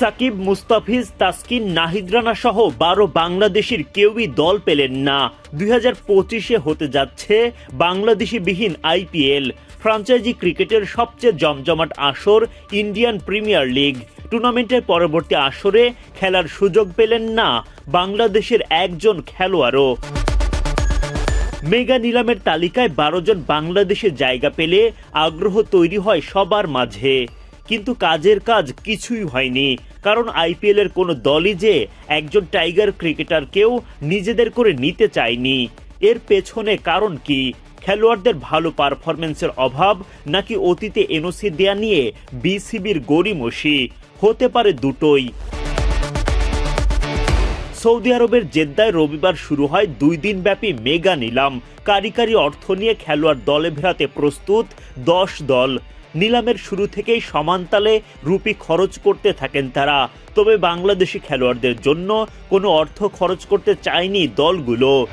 সাকিব, মুস্তাফিজ, তাসকিন, নাহিদ রানা সহ বারো বাংলাদেশের কেউই দল পেলেন না। দুই পঁচিশে হতে যাচ্ছে বাংলাদেশি বিহীন আইপিএল ফ্রাঞ্চাইজি ক্রিকেটের সবচেয়ে জমজমাট আসর ইন্ডিয়ান প্রিমিয়ার লিগ। টুর্নামেন্টের পরবর্তী আসরে খেলার সুযোগ পেলেন না বাংলাদেশের একজন খেলোয়াড়ও। মেগা নিলামের তালিকায় বারো জন বাংলাদেশের জায়গা পেলে আগ্রহ তৈরি হয় সবার মাঝে। কিন্তু কাজের কাজ কিছুই হয়নি। কারণ আইপিএল এর কোনো দলই যে একজন টাইগার ক্রিকেটারকেও নিজেদের করে নিতে চায়নি। এর পেছনে কারণ কি? খেলোয়াড়দের ভালো পারফরমেন্সের অভাব নাকি অতীতে এনওসি দেয়া নিয়ে বিসিবির গড়িমসি? হতে পারে দুটোই। সৌদি আরবের জেদ্দায় রবিবার শুরু হয় দুই দিন ব্যাপী মেগা নিলাম। কারিকারি অর্থ নিয়ে খেলোয়াড় দলে ভেড়াতে প্রস্তুত দশ দল। নিলামের শুরু থেকেই সমানতালে রুপি খরচ করতে থাকেন তারা। তবে বাংলাদেশি খেলোয়াড়দের জন্য কোনো অর্থ খরচ করতে চায়নি দলগুলো।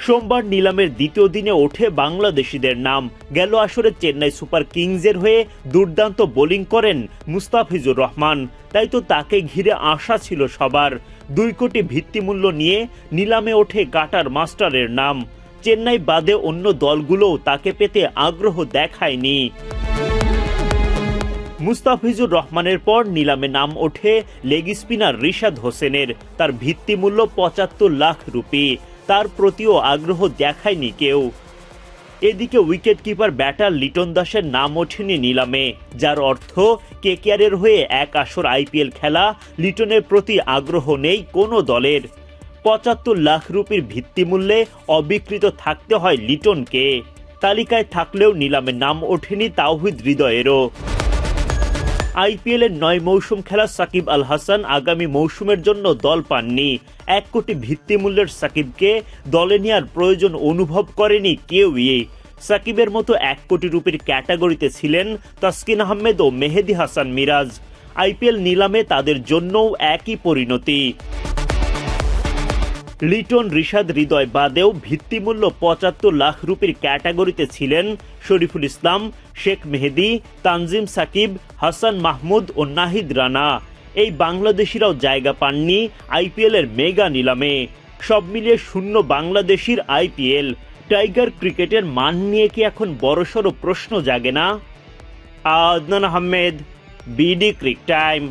সোমবার নিলামের দ্বিতীয় দিনে ওঠে বাংলাদেশিদের নাম। গেল আসরে চেন্নাই সুপার কিংসের হয়ে দুর্দান্ত বোলিং করেন মুস্তাফিজুর রহমান। তাই তো তাকে ঘিরে আশা ছিল সবার। দুই কোটি ভিত্তিমূল্য নিয়ে নিলামে ওঠে কাটার মাস্টারের নাম। চেন্নাই বাদে অন্য দলগুলোও তাকে পেতে আগ্রহ দেখায়নি। মুস্তাফিজুর রহমানের পর নিলামে নাম ওঠে লেগ স্পিনার রিশাদ হোসেনের। তার ভিত্তিমূল্য পঁচাত্তর লাখ রুপি। তার প্রতিও আগ্রহ দেখায়নি কেউ। এদিকে উইকেট কিপার ব্যাটার লিটন দাসের নাম ওঠেনি নিলামে, যার অর্থ কেকেআরের হয়ে এক আসর আইপিএল খেলা লিটনের প্রতি আগ্রহ নেই কোনো দলের। পঁচাত্তর লাখ রুপির ভিত্তিমূল্যে অবিকৃত থাকতে হয় লিটনকে। তালিকায় থাকলেও নিলামে নাম ওঠেনি তাওহিদ হৃদয়েরও। আইপিএলের নয় মৌসুম খেলা সাকিব আল হাসান আগামী মৌসুমের জন্য দল পাননি। এক কোটি ভিত্তিমূল্যের সাকিবকে দলে নেওয়ার প্রয়োজন অনুভব করেনি কেউই। সাকিবের মতো এক কোটি রুপির ক্যাটাগরিতে ছিলেন তাসকিন আহমেদ ও মেহেদি হাসান মিরাজ। আইপিএল নিলামে তাদের জন্যও একই পরিণতি। লিটন রিশাদ হৃদয় বাদেও ভিত্তিমূল্য পঁচাত্তর লাখ রুপির ক্যাটাগরিতে ছিলেন শরীফুল ইসলাম, শেখ মেহেদি, তানজিম সাকিব, হাসান মাহমুদ ও নাহিদ রানা। এই বাংলাদেশিরাও জায়গা পাননি আইপিএল এর মেগা নিলামে। সব মিলিয়ে শূন্য বাংলাদেশির আইপিএল। টাইগার ক্রিকেটের মান নিয়ে কি এখন বড়সড় প্রশ্ন জাগে না? Adnan Ahmed, BD Cric Time.